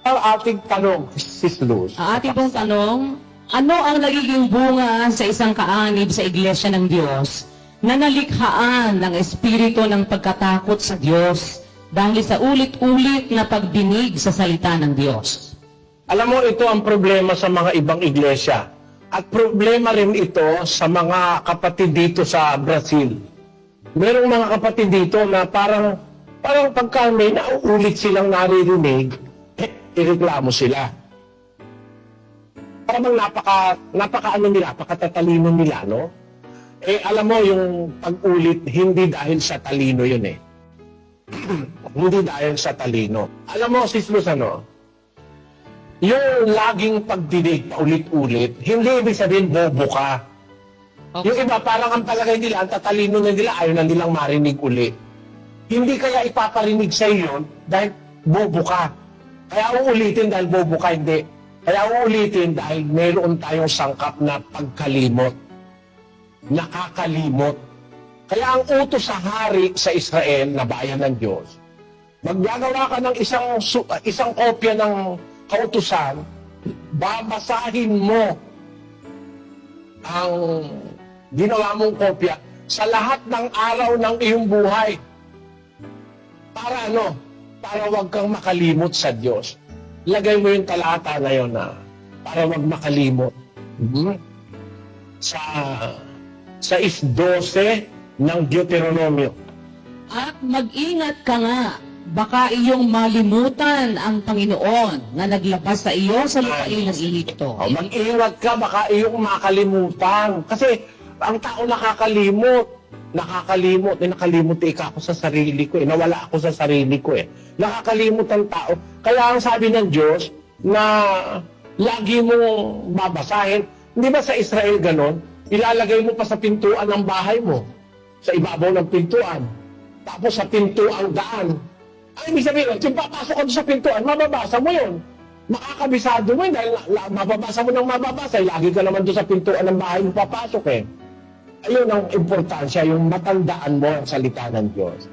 Ang ating tanong, Sis Luz. Ang ating pong tanong, ano ang nagiging bunga sa isang kaanib sa Iglesia ng Diyos na nalikhaan ng espiritu ng pagkatakot sa Diyos dahil sa ulit-ulit na pagdinig sa salita ng Diyos? Alam mo, ito ang problema sa mga ibang iglesia. At problema rin ito sa mga kapatid dito sa Brazil. Merong mga kapatid dito na parang, parang pagka may nauulit silang naririnig, ireklamo sila. Parang napaka, napaka ano nila, napakatatalino nila, no? Eh, alam mo, yung pag-ulit, hindi dahil sa talino yun eh. hindi dahil sa talino. Alam mo, Sis Luz, ano? Yung laging pagdinig paulit-ulit, hindi ibig sabihin bobo ka. Yung iba, parang ang palagay nila, ang tatalino na nila, ayaw na nilang marinig uli. Hindi kaya ipaparinig sa iyo dahil bobo ka. Kaya uulitin dahil bobo ka, hindi. Kaya uulitin dahil meron tayong sangkap na pagkalimot. Nakakalimot. Kaya ang utos sa hari sa Israel na bayan ng Diyos, maggagawa ka ng isang, uh, isang kopya ng kautusan, babasahin mo ang ginawa mong kopya sa lahat ng araw ng iyong buhay. Para ano? Para wag kang makalimot sa Diyos. Lagay mo yung talata na yun na para wag makalimot. Mhm. Sa sa is 12 ng Deuteronomio. At mag-ingat ka nga, baka iyong malimutan ang Panginoon na naglabas sa iyo sa lupain ng Ehipto. Mag-ingat ka, baka iyong makalimutan. Kasi ang tao nakakalimot. Nakakalimot. Eh, nakalimot eh, ako sa sarili ko eh. Nawala ako sa sarili ko eh. Nakakalimot ang tao. Kaya ang sabi ng Diyos na lagi mong babasahin. Hindi ba sa Israel ganon? Ilalagay mo pa sa pintuan ng bahay mo. Sa ibabaw ng pintuan. Tapos sa pintuang daan. Ang ibig sabihin, kung papasok ka sa pintuan, mababasa mo yun makakabisado mo yun dahil la, la- mababasa mo ng mababasa. eh, Lagi ka naman doon sa pintuan ng bahay mo papasok eh. Ayun ang importansya, yung matandaan mo ang salita ng Diyos.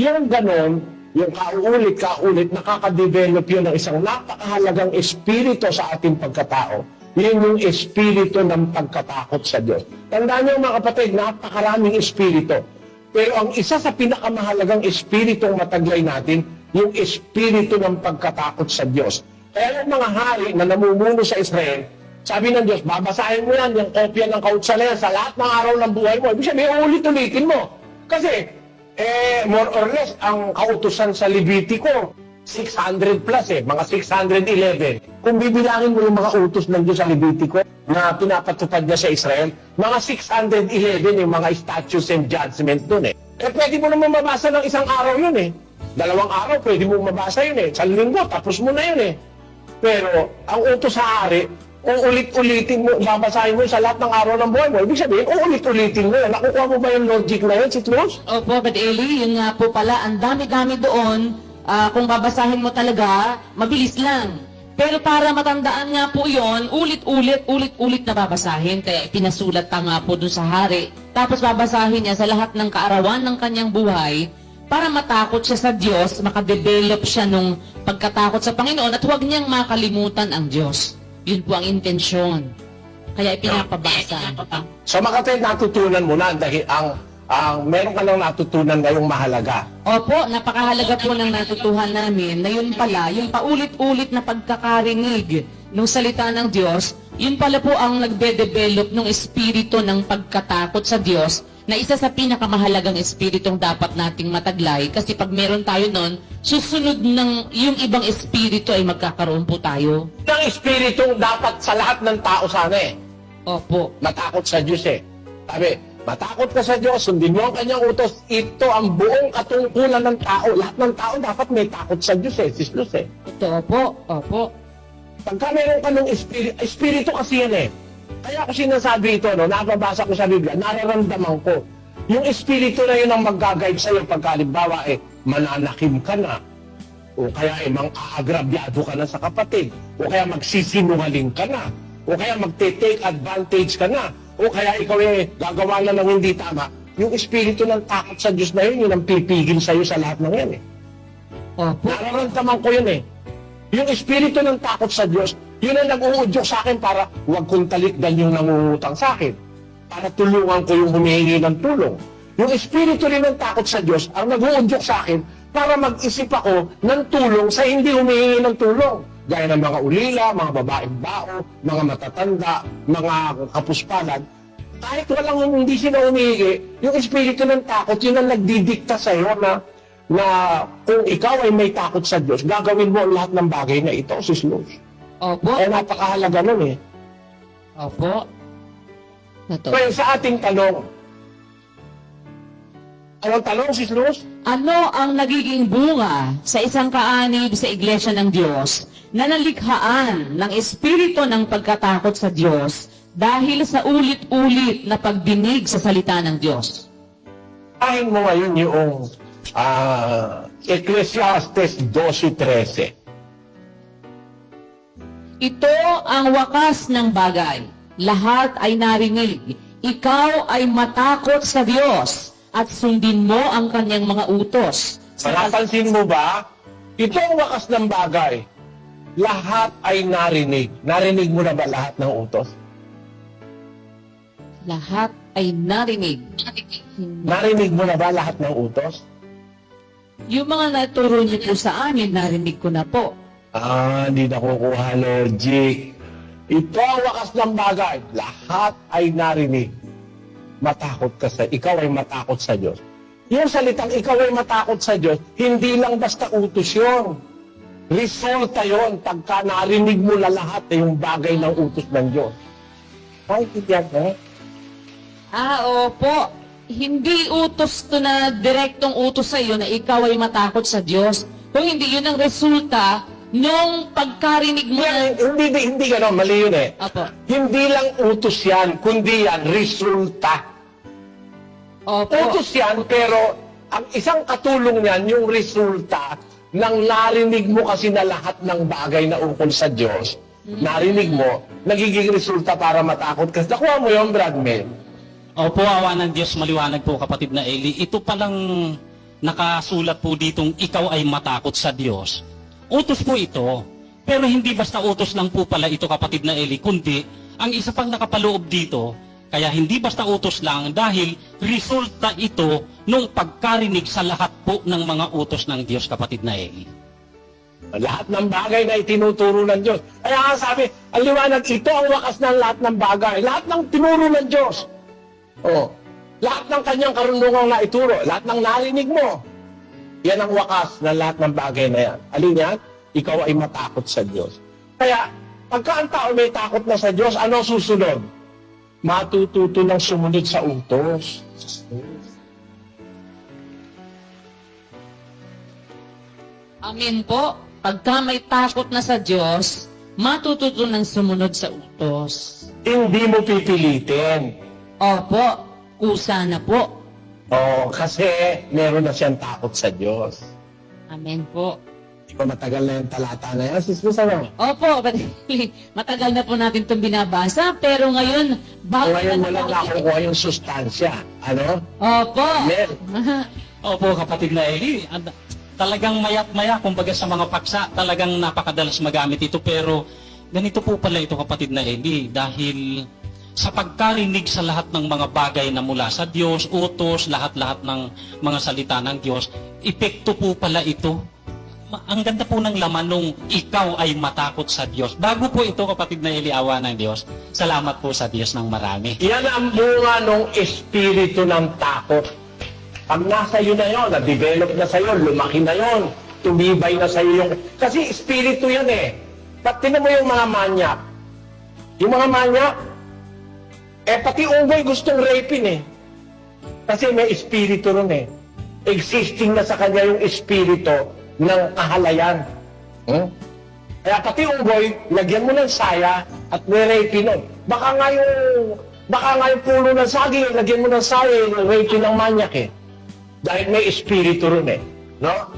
Yung ganon, yung kauulit, nakaka-develop yun ng isang napakahalagang espiritu sa ating pagkatao. Yun yung espiritu ng pagkatakot sa Diyos. Tandaan niyo mga kapatid, napakaraming espiritu. Pero ang isa sa pinakamahalagang espiritong mataglay natin, yung espiritu ng pagkatakot sa Diyos. Kaya yung mga hari na namumuno sa Israel, sabi ng Diyos, babasahin mo yan, yung kopya ng kautsa na yan sa lahat ng araw ng buhay mo. Ibig sabihin, ulit-ulitin mo. Kasi, eh, more or less, ang kautusan sa Levitico, 600 plus eh, mga 611. Kung bibilangin mo yung mga utos ng Diyos sa Levitico na pinapatupad niya sa Israel, mga 611 yung mga statutes and judgment dun eh. Eh, pwede mo naman mabasa ng isang araw yun eh. Dalawang araw, pwede mo mabasa yun eh. Sa linggo, tapos mo na yun eh. Pero, ang utos sa hari, uulit-ulitin mo, babasahin mo sa lahat ng araw ng buhay mo. Ibig sabihin, uulit-ulitin mo. Nakukuha mo ba yung logic na yun, si Cruz? Opo, Brad Eli, yun nga po pala, ang dami-dami doon, ah, kung babasahin mo talaga, mabilis lang. Pero para matandaan nga po yon, ulit-ulit, ulit-ulit na babasahin. Kaya pinasulat pa nga po doon sa hari. Tapos babasahin niya sa lahat ng kaarawan ng kanyang buhay para matakot siya sa Diyos, makadevelop siya nung pagkatakot sa Panginoon at huwag niyang makalimutan ang Diyos. Yun po ang intensyon. Kaya ipinapabasa. So makatay natutunan mo na dahil ang ang meron ka nang natutunan ngayong mahalaga. Opo, napakahalaga po ng natutuhan namin na yun pala, yung paulit-ulit na pagkakarinig ng salita ng Diyos, yun pala po ang nagbe-develop ng espiritu ng pagkatakot sa Diyos na isa sa pinakamahalagang espiritong dapat nating mataglay kasi pag meron tayo nun, susunod ng yung ibang espiritu ay magkakaroon po tayo. Ang espiritong dapat sa lahat ng tao sana eh. Opo. Matakot sa Diyos eh. Sabi, matakot ka sa Diyos, sundin mo ang kanyang utos. Ito ang buong katungkulan ng tao. Lahat ng tao dapat may takot sa Diyos eh. Sis Luz eh. Ito po. Opo. Pagka meron ka ng espiritu, espiritu kasi yan eh. Kaya ako sinasabi ito, no, nababasa ko sa Biblia, nararamdaman ko. Yung espiritu na yun ang mag-guide sa'yo pagka halimbawa eh, mananakim ka na. O kaya eh, mang aagrabyado ka na sa kapatid. O kaya magsisinungaling ka na. O kaya magte-take advantage ka na. O kaya ikaw eh, gagawa na ng hindi tama. Yung espiritu ng takot sa Diyos na yun, yun ang pipigil sa'yo sa lahat ng yan eh. Opo. Nararamdaman ko yun eh. Yung espiritu ng takot sa Diyos, yun ang nag-uudyok sa akin para huwag kong talikdan yung nangungutang sa akin. Para tulungan ko yung humihingi ng tulong. Yung espiritu rin ng takot sa Diyos ang nag-uudyok sa akin para mag-isip ako ng tulong sa hindi humihingi ng tulong. Gaya ng mga ulila, mga babaeng bao, mga matatanda, mga kapuspalad. Kahit walang hindi sila humihingi, yung espiritu ng takot, yun ang nagdidikta sa iyo na na kung ikaw ay may takot sa Diyos, gagawin mo ang lahat ng bagay na ito, sis Luz. Opo. Eh, napakahalaga nun eh. Opo. Totoo. Kaya sa ating tanong, anong tanong, sis Luz? Ano ang nagiging bunga sa isang kaanib sa Iglesia ng Diyos na nalikhaan ng espiritu ng pagkatakot sa Diyos dahil sa ulit-ulit na pagdinig sa salita ng Diyos? Kain mo ngayon yung ah Ecclesiastes 12.13. Ito ang wakas ng bagay. Lahat ay narinig. Ikaw ay matakot sa Diyos at sundin mo ang kanyang mga utos. Napansin mo ba? Ito ang wakas ng bagay. Lahat ay narinig. Narinig mo na ba lahat ng utos? Lahat ay narinig. Narinig mo na ba lahat ng utos? Yung mga naturo niyo po sa amin, narinig ko na po. Ah, hindi nakukuha logic. Ito ang wakas ng bagay. Lahat ay narinig. Matakot ka sa, ikaw ay matakot sa Diyos. Yung salitang ikaw ay matakot sa Diyos, hindi lang basta utos yun. Resulta yon pagka narinig mo na lahat na yung bagay ng utos ng Diyos. Ay, tiyan mo. Ah, opo. Hindi utos to na direktong utos sa iyo na ikaw ay matakot sa Diyos. Kung hindi yun ang resulta nung pagkarinig mo Yan, ng... hindi, hindi gano'n, mali yun eh. Opo. Hindi lang utos yan, kundi yan, resulta. Opo. Utos yan, pero ang isang katulong niyan, yung resulta ng narinig mo kasi na lahat ng bagay na ukol sa Diyos, narinig mo, nagiging resulta para matakot ka. Nakuha mo yung Bradman. Opo, awa ng Diyos, maliwanag po kapatid na Eli. Ito palang nakasulat po ditong ikaw ay matakot sa Diyos. Utos po ito. Pero hindi basta utos lang po pala ito kapatid na Eli, kundi ang isa pang nakapaloob dito, kaya hindi basta utos lang dahil resulta ito nung pagkarinig sa lahat po ng mga utos ng Diyos kapatid na Eli. Lahat ng bagay na itinuturo ng Diyos. Kaya nga sabi, ang liwanag, ito ang wakas ng lahat ng bagay. Lahat ng tinuro ng Diyos. Oh, lahat ng kanyang karunungang na ituro, lahat ng narinig mo. Yan ang wakas ng lahat ng bagay na yan. Alin yan? Ikaw ay matakot sa Diyos. Kaya, pagka ang tao may takot na sa Diyos, ano susunod? Matututo ng sumunod sa utos. Amin po. Pagka may takot na sa Diyos, matututo ng sumunod sa utos. Hindi mo pipilitin. Opo. Kusa na po. Oh, kasi meron na siyang takot sa Diyos. Amen po. Di ba matagal na yung talata na yan? Sis, gusto mo? Opo, but, matagal na po natin itong binabasa, pero ngayon, bago Ngayon mo na lang nakukuha yung sustansya. Ano? Opo. Amen. Opo, kapatid na Eli. Ad- Talagang mayat maya, kumbaga sa mga paksa, talagang napakadalas magamit ito. Pero ganito po pala ito, kapatid na Eli. Dahil sa pagkarinig sa lahat ng mga bagay na mula sa Diyos, utos, lahat-lahat ng mga salita ng Diyos, epekto po pala ito. Ang ganda po ng laman nung ikaw ay matakot sa Diyos. Bago po ito, kapatid na Eli, awa ng Diyos, salamat po sa Diyos ng marami. Yan ang bunga ng espiritu ng takot. Pag nasa iyo na yon, na-develop na sa iyo, lumaki na yon, tumibay na sa iyo yung... Kasi espiritu yan eh. Ba't tinan mo yung mga manyak? Yung mga manyak, eh pati unggoy gustong rapin eh. Kasi may espiritu ron eh. Existing na sa kanya yung espiritu ng kahalayan. Hmm? Kaya pati unggoy, lagyan mo ng saya at may rapin nun. Baka nga yung, baka nga yung pulo ng saging, lagyan mo ng saya, rapin ng manyak eh. Dahil may espiritu ron eh. No?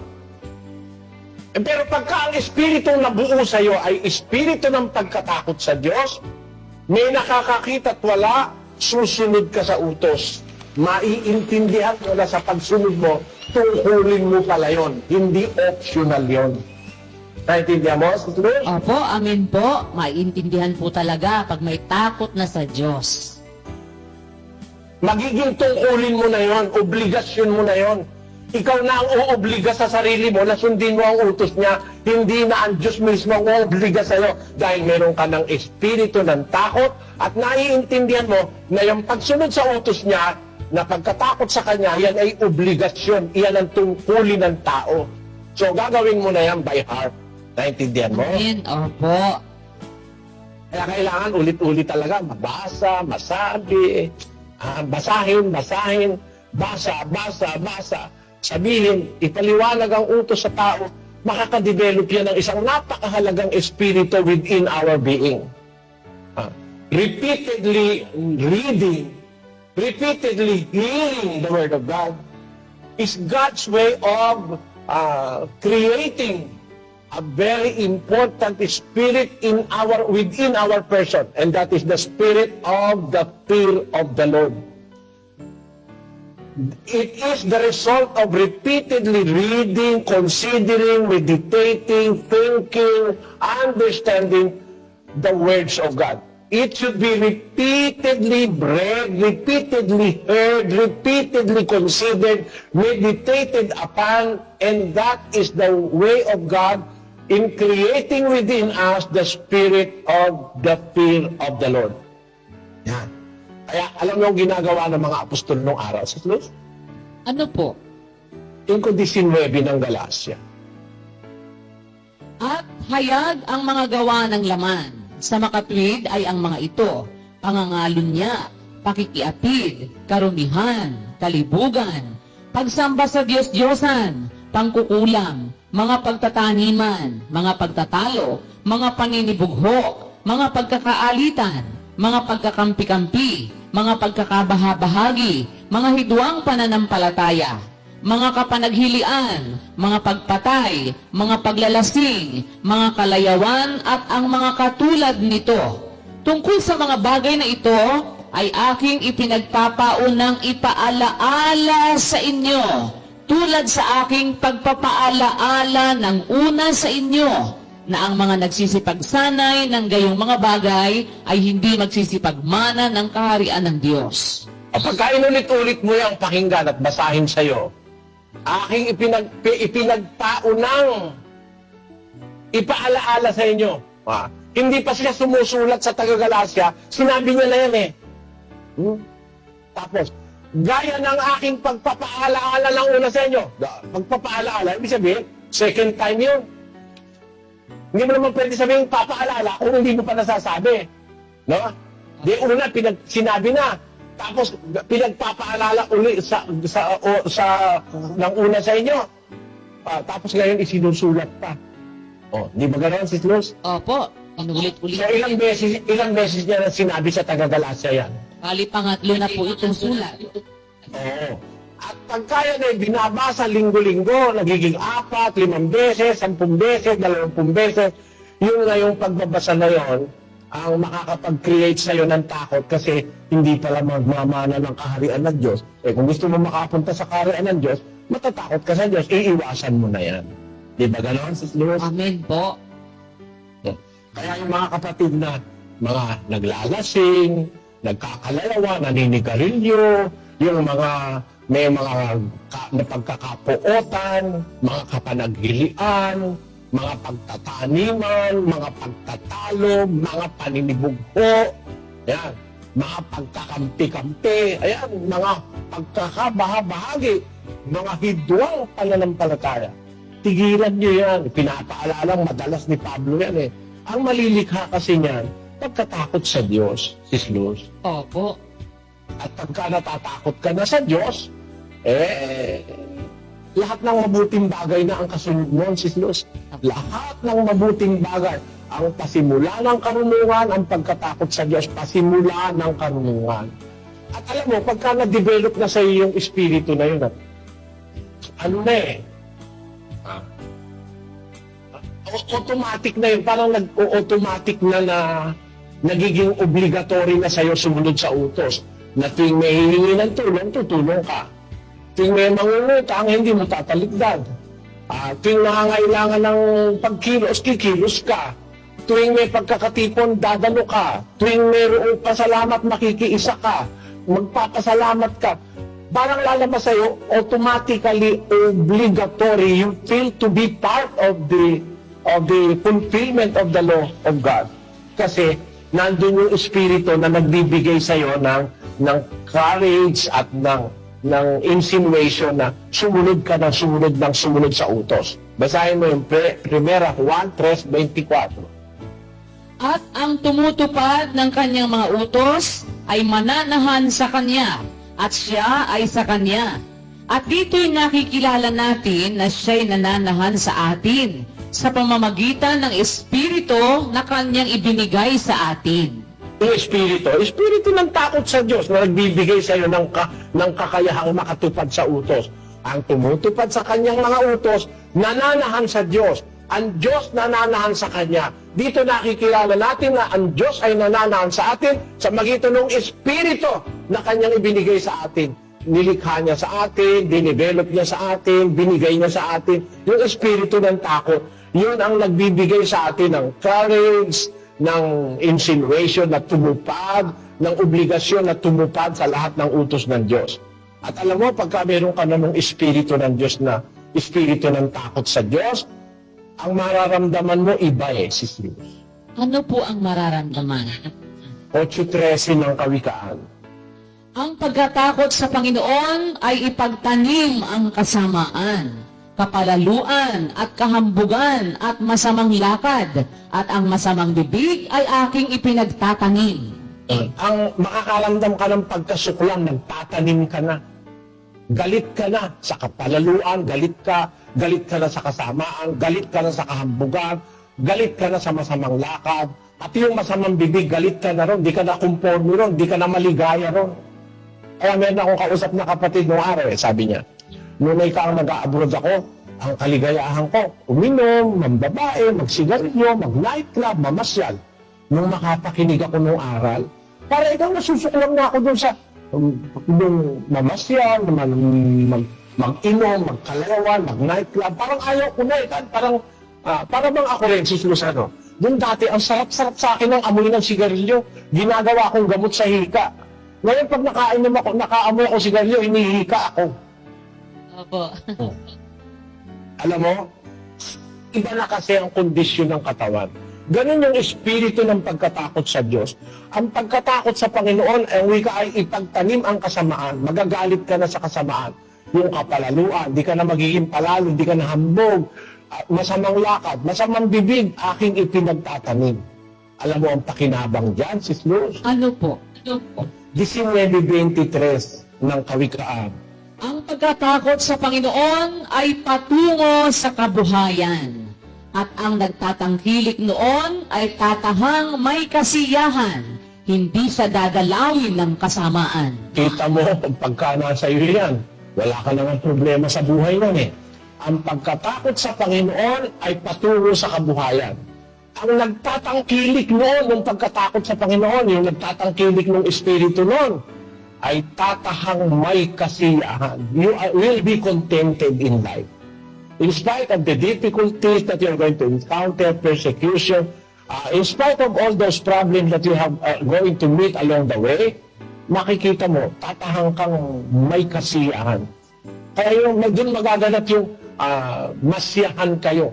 Eh, pero pagka ang espiritu na buo sa iyo ay espiritu ng pagkatakot sa Diyos, may nakakakita at wala, susunod ka sa utos. Maiintindihan mo na sa pagsunod mo, tungkulin mo pala yon. Hindi optional yon. Naintindihan mo, Sis Luz? Opo, amin po. Maiintindihan po talaga pag may takot na sa Diyos. Magiging tungkulin mo na yon, obligasyon mo na yon. Ikaw na ang uobliga sa sarili mo na sundin mo ang utos niya, hindi na ang Diyos mismo ang uobliga sa iyo dahil meron ka ng espiritu ng takot at naiintindihan mo na yung pagsunod sa utos niya, na pagkatakot sa Kanya, yan ay obligasyon, iyan ang tungkulin ng tao. So gagawin mo na yan by heart. Naintindihan mo? Amen. Opo. Kaya kailangan ulit-ulit talaga mabasa, masabi, ah, basahin, basahin, basa, basa, basa. Sabihin, ipaliwanag ang utos sa tao, makakadevelop yan ng isang napakahalagang espiritu within our being. Ah, repeatedly reading, repeatedly hearing the Word of God is God's way of uh, creating a very important spirit in our within our person and that is the spirit of the fear of the Lord it is the result of repeatedly reading considering meditating thinking understanding the words of God it should be repeatedly read, repeatedly heard, repeatedly considered, meditated upon, and that is the way of God in creating within us the spirit of the fear of the Lord. Yan. Kaya alam mo ang ginagawa ng mga apostol nung araw sa Luz? Ano po? Tingko 19 ng Galacia. At hayag ang mga gawa ng laman. Sa makatwid ay ang mga ito, pangangalunya, pakikiapid, karumihan, kalibugan, pagsamba sa Diyos-Diyosan, pangkukulam, mga pagtataniman, mga pagtatalo, mga paninibugho, mga pagkakaalitan, mga pagkakampi-kampi, mga pagkakabahabahagi, mga hidwang pananampalataya, mga kapanaghilian, mga pagpatay, mga paglalasing, mga kalayawan at ang mga katulad nito. Tungkol sa mga bagay na ito, ay aking ipinagpapaunang ipaalaala sa inyo, tulad sa aking pagpapaalaala ng una sa inyo, na ang mga nagsisipagsanay ng gayong mga bagay ay hindi magsisipagmana ng kaharian ng Diyos. Pagka inulit-ulit mo yung pakinggan at basahin sa'yo, aking ipinag, pi- ipinagpaunang ipaalaala sa inyo. Ah, hindi pa siya sumusulat sa taga-Galacia, sinabi niya na yan eh. Hmm? Tapos, gaya ng aking pagpapaalaala ng una sa inyo. Pagpapaalaala, ibig sabihin, second time yun. Hindi mo naman pwede sabihin papaalala kung hindi mo pa nasasabi. No? Di una, pinag, sinabi na. Tapos, pinagpapaalala uli sa, sa, o, sa, ng una sa inyo. Ah, tapos ngayon, isinusulat pa. Oh, di ba ganoon, Sis Luz? Opo, inulit-ulit. So, ilang beses, ilang beses niya na sinabi sa taga-Galacia yan. Bali pangatlo na po itong sulat. Oo. At pagkaya na binabasa linggo-linggo, nagiging apat, limang beses, sampung beses, dalawampung beses, yun na yung pagbabasa na yon ang makakapag-create sa'yo ng takot kasi hindi pala magmamana ng kaharian ng Diyos. Eh kung gusto mo makapunta sa kaharian ng Diyos, matatakot ka sa Diyos, iiwasan mo na yan. Di ba ganon, Sis Luz? Amen po. Kaya yung mga kapatid na mga naglalasing, nagkakalalawa, naninigarilyo, yung mga may mga ka, pagkakapuotan, mga kapanaghilian, mga pagtataniman, mga pagtatalo, mga paninibugho, yan, mga pagkakampi-kampi, ayan, mga pagkakabahabahagi, mga hidwang pananampalataya. Tigilan nyo yan. Pinapaalalang madalas ni Pablo yan eh. Ang malilikha kasi niyan, pagkatakot sa Diyos, Sis Luz. Opo. At pagka natatakot ka na sa Diyos, eh, lahat ng mabuting bagay na ang kasunod nun, Sis Luz. Lahat ng mabuting bagay. Ang pasimula ng karunungan, ang pagkatakot sa Diyos, pasimula ng karunungan. At alam mo, pagka na-develop na sa iyo yung espiritu na yun, at ano na eh, ah, automatic na yun, parang nag-automatic na na nagiging obligatory na sa'yo sumunod sa utos. Na tuwing may hihingi ng tulong, tutulong ka. Tuwing may mangungutang, hindi mo tatalikdad. Ah, tuwing nangangailangan ng pagkilos, kikilos ka. Tuwing may pagkakatipon, dadalo ka. Tuwing mayroong pasalamat, makikiisa ka. Magpapasalamat ka. Parang lalabas sa'yo, automatically obligatory. You feel to be part of the of the fulfillment of the law of God. Kasi nandun yung espiritu na nagbibigay sa'yo ng, ng courage at ng, ng insinuation na sumunod ka ng sumunod ng sumunod sa utos. Basahin mo yung Primera Juan 3.24. At ang tumutupad ng kanyang mga utos ay mananahan sa kanya at siya ay sa kanya. At dito'y nakikilala natin na siya'y nananahan sa atin sa pamamagitan ng Espiritu na kanyang ibinigay sa atin. Yung espiritu, espiritu ng takot sa Diyos na nagbibigay sa iyo ng, ka, ng kakayahang makatupad sa utos. Ang tumutupad sa kanyang mga utos, nananahan sa Diyos. Ang Diyos nananahan sa Kanya. Dito nakikilala natin na ang Diyos ay nananahan sa atin sa magitan ng espiritu na Kanyang ibinigay sa atin. Nilikha niya sa atin, dinevelop niya sa atin, binigay niya sa atin. Yung espiritu ng takot, yun ang nagbibigay sa atin ng courage, ng insinuation na tumupad, ng obligasyon na tumupad sa lahat ng utos ng Diyos. At alam mo, pagka meron ka na ng espiritu ng Diyos na espiritu ng takot sa Diyos, ang mararamdaman mo iba eh, sis Luz. Ano po ang mararamdaman? 8.13 ng kawikaan. Ang pagkatakot sa Panginoon ay ipagtanim ang kasamaan, kapalaluan at kahambugan at masamang lakad, at ang masamang bibig ay aking ipinagtatanim. Ang makakaramdam ka ng pagkasuklang, nagtatanim ka na. Galit ka na sa kapalaluan, galit ka, galit ka na sa kasamaan, galit ka na sa kahambugan, galit ka na sa masamang lakad, at yung masamang bibig, galit ka na ron, di ka na conforme ron, di ka na maligaya ron. Kaya meron akong kausap na kapatid nung araw eh, sabi niya, nung may kang mag-abroad ako, ang kaligayahan ko, uminom, mambabae, magsigarilyo, mag-nightclub, mamasyal. Nung makapakinig ako nung aral, para ikaw nasusuklang na ako dun sa um, nung mamasyal, mag, mag, mag-inom, magkalawan, mag-nightclub. Parang ayaw ko na eh. Parang, ah, para bang ako rin, si Susano. Doon dati, ang sarap-sarap sa akin ng amoy ng sigarilyo. Ginagawa akong gamot sa hika. Ngayon, pag nakainom ako, nakaamoy ako sigarilyo, hinihika ako. Opo. Alam mo, iba na kasi ang kondisyon ng katawan. Ganun yung espiritu ng pagkatakot sa Diyos. Ang pagkatakot sa Panginoon, ang wika ay ipagtanim ang kasamaan. Magagalit ka na sa kasamaan. Yung kapalaluan, di ka na magiging palalo, di ka na hambog, ah, masamang lakad, masamang bibig, aking ipinagtatanim. Alam mo ang pakinabang dyan, sis Luz? Ano po? Ano po? 19.23 ng Kawikaan. Ang pagkatakot sa Panginoon ay patungo sa kabuhayan. At ang nagtatangkilik noon ay tatahang may kasiyahan, hindi sa dadalawin ng kasamaan. Kita mo, pagka nasa iyo yan, wala ka naman problema sa buhay nun eh. Ang pagkatakot sa Panginoon ay patungo sa kabuhayan. Ang nagtatangkilik noon ng pagkatakot sa Panginoon, yung nagtatangkilik ng Espiritu noon, ay tatahang may kasiyahan. You are- will be contented in life. In spite of the difficulties that you're going to encounter, persecution, uh, in spite of all those problems that you have uh, going to meet along the way, makikita mo, tatahang kang may kasiyahan. Kaya yung doon magaganap yung ah, masyahan kayo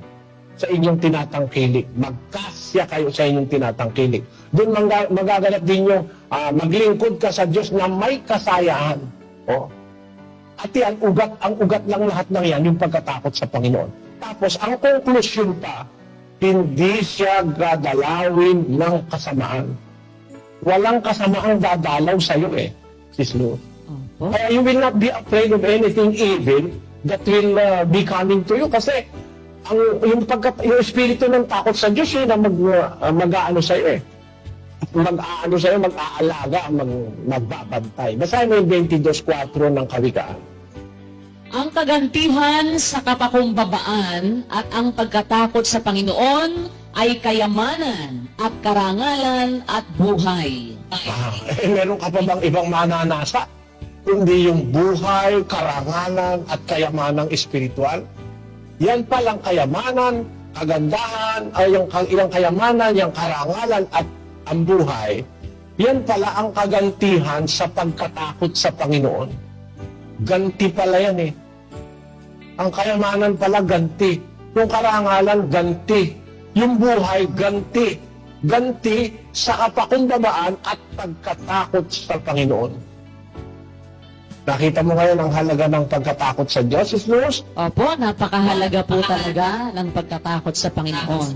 sa inyong tinatangkilik. Magkasya kayo sa inyong tinatangkilik. Doon mga- magaganap din yung ah, maglingkod ka sa Diyos na may kasayahan. Oh. At yan, ugat, ang ugat lang lahat ng yan, yung pagkatakot sa Panginoon. Tapos, ang conclusion pa, hindi siya gadalawin ng kasamaan. Walang kasamaang dadalaw sa'yo eh, sis Lou. Opo. Kaya you will not be afraid of anything evil that will uh, be coming to you kasi ang yung pagka yung espiritu ng takot sa Diyos yun ang mag uh, mag-aano sa iyo eh. Mag-aano sa iyo, mag-aalaga, mag magbabantay. Basahin mo yung 22:4 ng Kawikaan. Ang kagantihan sa kapakumbabaan at ang pagkatakot sa Panginoon ay kayamanan at karangalan at buhay. Ah, eh, meron ka pa bang ibang mananasa? Kundi yung buhay, karangalan, at kayamanang espiritual? Yan palang kayamanan, kagandahan, ay yung ilang kayamanan, yung karangalan at ang buhay. Yan pala ang kagantihan sa pagkatakot sa Panginoon. Ganti pala yan eh. Ang kayamanan pala ganti. Yung karangalan, ganti. Yung buhay, ganti. Ganti sa kapakumbabaan at pagkatakot sa Panginoon. Nakita mo ngayon ang halaga ng pagkatakot sa Diyos, Isus? Opo, napakahalaga po talaga ng pagtatakot sa Panginoon.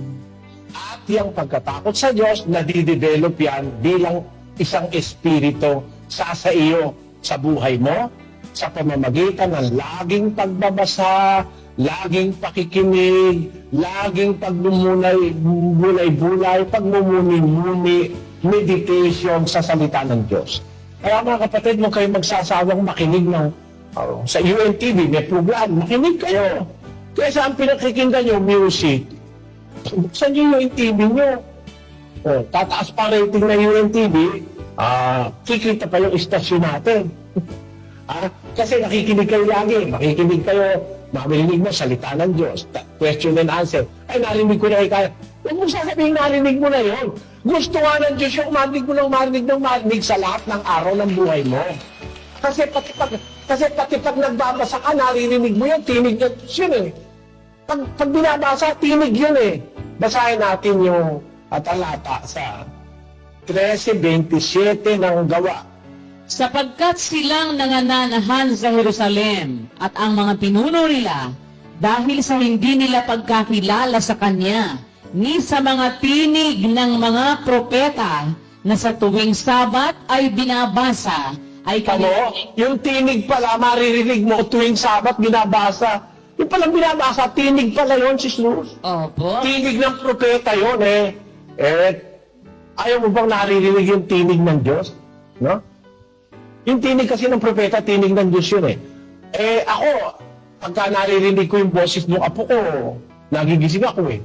At yung pagkatakot sa Diyos, nadidevelop yan bilang isang espiritu sa sa iyo, sa buhay mo, sa pamamagitan ng laging pagbabasa, laging pakikinig, laging paglumumunay, bulay-bulay, pagmumuni-muni, meditation sa salita ng Diyos. Kaya mga kapatid, mo kayo magsasawang makinig ng oh, sa UNTV, may program, makinig kayo. Kaya ang pinakikinggan nyo, music, buksan nyo yung TV nyo. O, tataas pa rating na UNTV, ah, kikita pa yung istasyon natin. ah, kasi nakikinig kayo lagi, makikinig kayo, mamilinig mo salita ng Diyos, question and answer. Ay, narinig ko na kay kaya. Huwag mo sasabihin narinig mo na yon. Gusto nga ng Diyos yung marinig mo ng marinig ng marinig sa lahat ng araw ng buhay mo. Kasi pati pag, kasi pati pag nagbabasa ka, naririnig mo yun, tinig Diyos yun eh. Pag, pag binabasa, tinig yun eh. Basahin natin yung talata sa 13.27 ng gawa. Sapagkat silang nangananahan sa Jerusalem at ang mga pinuno nila dahil sa hindi nila pagkakilala sa Kanya ni sa mga tinig ng mga propeta na sa tuwing sabat ay binabasa ay Ano? Yung tinig pala, maririnig mo tuwing sabat, binabasa. Yung palang binabasa, tinig pala yun, sis Luz. Opo. Tinig ng propeta yun eh. Eh, ayaw mo bang naririnig yung tinig ng Diyos? No? Yung tinig kasi ng propeta, tinig ng Diyos yun eh. Eh, ako, pagka naririnig ko yung boses ng apo ko, nagigising ako eh.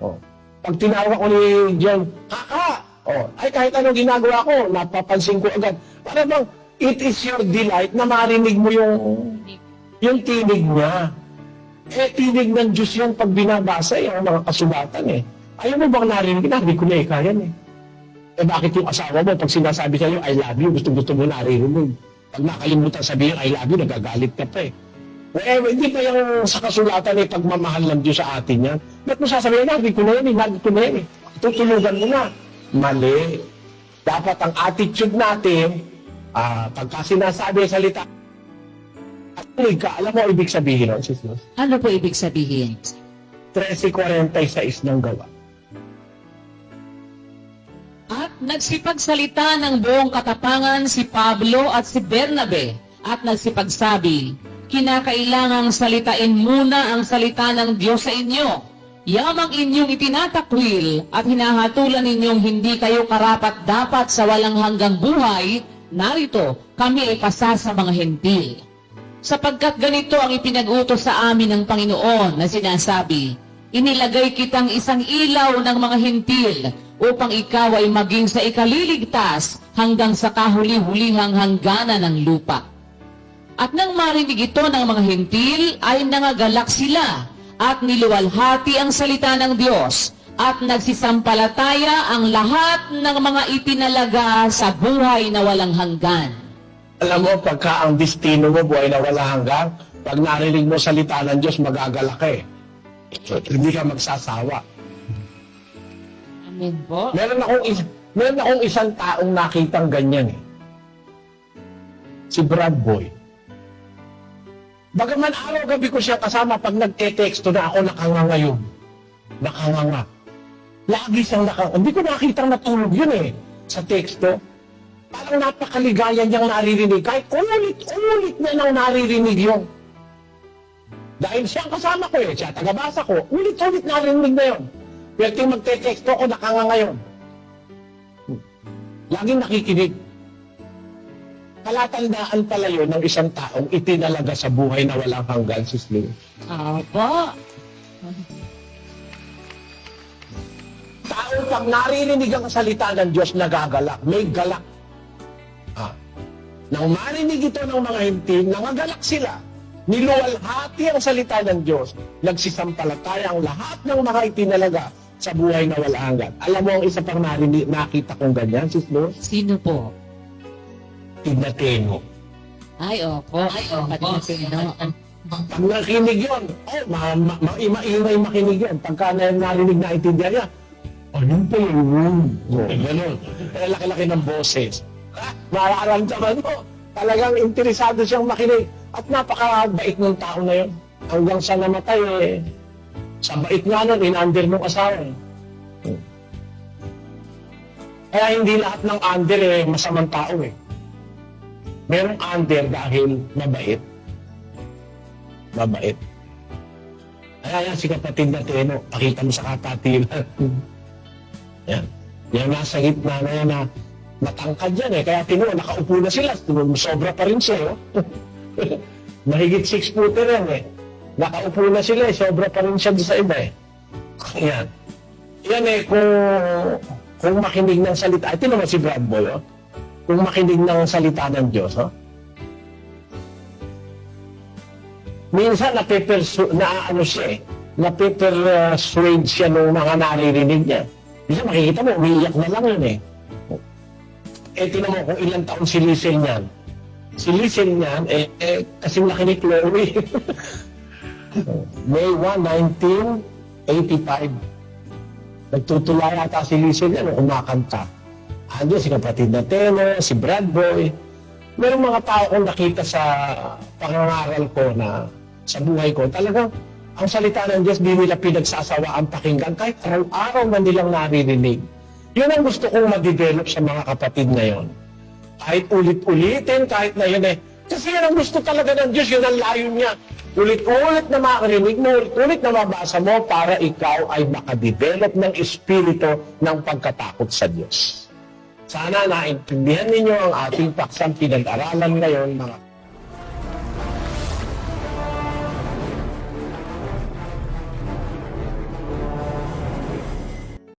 Oh. Pag tinawag ko ni John, Kaka! Oh, ay kahit anong ginagawa ko, napapansin ko agad. Para bang, it is your delight na marinig mo yung, yung tinig niya. Eh, tinig ng Diyos yan pag binabasa eh, ang mga kasulatan eh. Ayaw mo bang narinig? Narinig ko na eh, kaya eh. Eh bakit yung asawa mo, pag sinasabi sa'yo, I love you, gusto-gusto mo naririnig. Pag nakalimutan sabihin, I love you, nagagalit ka pa eh. Eh, hindi pa yung sa kasulatan eh, pagmamahal ng Diyos sa atin yan. Ba't mo sasabihin, narinig ko na yan eh, narinig ko na yan eh. Tutulugan mo na. Mali. Dapat ang attitude natin, ah, pagka sinasabi salita, tulig ka, alam mo ibig sabihin nun, sis Luz? Ano po ibig sabihin? 13.46 ng gawa. At nagsipagsalita ng buong katapangan si Pablo at si Bernabe at nagsipagsabi, kinakailangang salitain muna ang salita ng Diyos sa inyo. Yamang inyong itinatakwil at hinahatulan ninyong hindi kayo karapat dapat sa walang hanggang buhay, narito kami ay pasa sa mga hentil. Sapagkat ganito ang ipinag-utos sa amin ng Panginoon na sinasabi, Inilagay kitang isang ilaw ng mga hentil upang ikaw ay maging sa ikaliligtas hanggang sa kahuli-hulihang hangganan ng lupa. At nang marinig ito ng mga hentil, ay nangagalak sila at niluwalhati ang salita ng Diyos at nagsisampalataya ang lahat ng mga itinalaga sa buhay na walang hanggan. Alam mo, pagka ang destino mo buhay na wala hanggang, pag narinig mo salita ng Diyos, magagalak ka eh. Hindi ka magsasawa. Amen po. Meron akong, is- meron akong isang taong nakitang ganyan eh. Si Brad Boy. Bagaman araw-gabi ko siya kasama pag nagte-texto na ako nakanganga yun. Nakanganga. Lagi siyang nakanganga. Hindi ko nakitang natulog yun eh. Sa texto. Parang napakaligaya niyang naririnig. Kahit ulit-ulit na nang naririnig yun. Dahil siya ang kasama ko eh. Siya tagabasa ko. Ulit-ulit narinig na yun. Pero ting magte-texto ako nakanganga yun. Laging nakikinig. Palatandaan pala yun ng isang taong itinalaga sa buhay na walang hanggan, Sis Lou. Opo. Taong pag naririnig ang salita ng Diyos, nagagalak. May galak. Nang marinig ito ng mga hintil, nangagalak sila. Niluwalhati ang salita ng Diyos. Nagsisampalataya ang lahat ng mga itinalaga sa buhay na wala hanggan. Alam mo ang isa pang narinig, nakita kong ganyan, sis Luz? Sino po? Ignateno. Ay, opo. Ay, opo. Sino? Pag nakinig yun, oh, ma, ma, ma, maingay makinig yan. Pagka na narinig na intindihan niya, ano pa yun? Oh, ganun. Kaya laki-laki ng boses. Mararamdaman mo, talagang interesado siyang makinig. At napakabait ng tao na yun. Hanggang sa namatay, eh, sa bait nga nun, in-under ng asawa. eh. Kaya hindi lahat ng under eh, masamang tao eh. Merong under dahil mabait mabait. Kaya yan si kapatid na Teno, pakita mo sa kapatilan. yan. Yan nasa gitna na yan na matangkad yan eh. Kaya Tino, nakaupo na sila. Sobra pa rin siya. Oh. Mahigit six footer yan eh. Nakaupo na sila eh. Sobra pa rin siya sa iba eh. Yan. Yan eh, kung, kung makinig ng salita. Ito naman si Brad Boy, oh. Kung makinig ng salita ng Diyos, oh. minsan napipersu, na ano siya eh, napipersuade siya ng mga naririnig niya. Minsan makikita mo, umiiyak na lang yun eh. Eh, tinan mo kung ilang taon si Liesel niyan. Si Liesel niyan, eh, eh kasing laki ni Chloe. May 1, 1985. Nagtutula yata si Liesel niyan, kumakanta. Ando si kapatid na Teno, si Brad Boy. Merong mga tao kong nakita sa pangangaral ko na sa buhay ko, talagang ang salita ng Diyos di nila pinagsasawaan pakinggan kahit araw-araw man nilang naririnig. Yun ang gusto kong ma-develop sa mga kapatid ngayon. Kahit ulit-ulitin, kahit na yun eh. Kasi yun ang gusto talaga ng Diyos, yun ang layo niya. Ulit-ulit na makarinig mo, ulit-ulit na mabasa mo para ikaw ay makadevelop ng espiritu ng pagkatakot sa Diyos. Sana naintindihan ninyo ang ating paksang pinag-aralan ngayon, mga